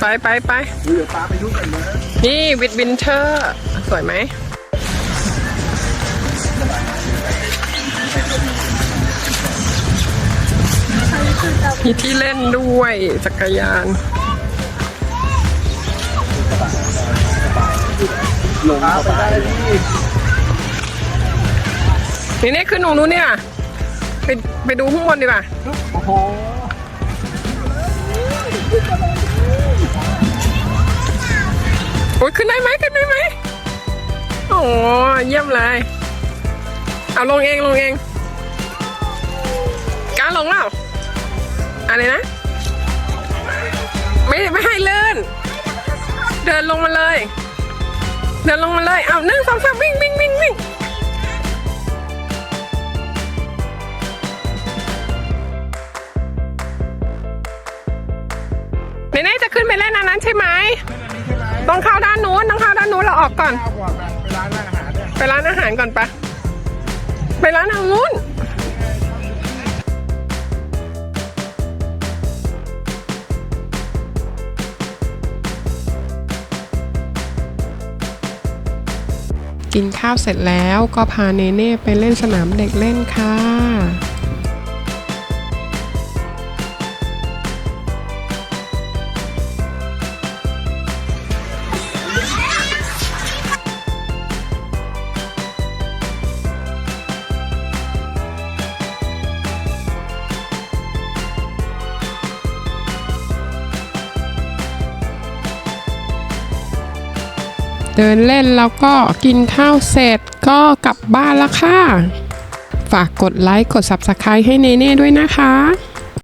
ไปไปไปเดี๋ยวปลาไปดูกันนะนี่วิดวินเทอร์สวยไหมมีที่เล่นด้วยจักรยานลงไปได้ที่นี่นี่ขึ้นหนูนู้นเนี่ย ไปไปดูข้างบนดีกว่าโอ้โห โอ้ยขึ้นได้ไหมขึ้นได้ไหมโอ้เยี่ยมเลย เอาลงเองลงเองกล้าลงเปล่าอะไรนะ ไม่ไม่ให้เลื่อนเดินลงมาเลย เดินลงมาเลย เอาหนึ่งสองสามวิ่งวิ่งวิ่งวิ่งเนเน่จะขึ้นไปเล่นอันนั้นใช่ไหม ออกก่อนข้าวบอกกันไปร้านอาหารเนี่ยไปร้านอาหารก่อนปะ ไปร้านทางนู้น กินข้าวเสร็จแล้วก็พาเนเน่ไปเล่นสนามเด็กเล่นค่ะ เดินเล่นแล้วก็กินข้าวเสร็จก็กลับบ้านแล้วค่ะ ฝากกดไลค์กด Subscribe ให้เนเน่ด้วยนะคะ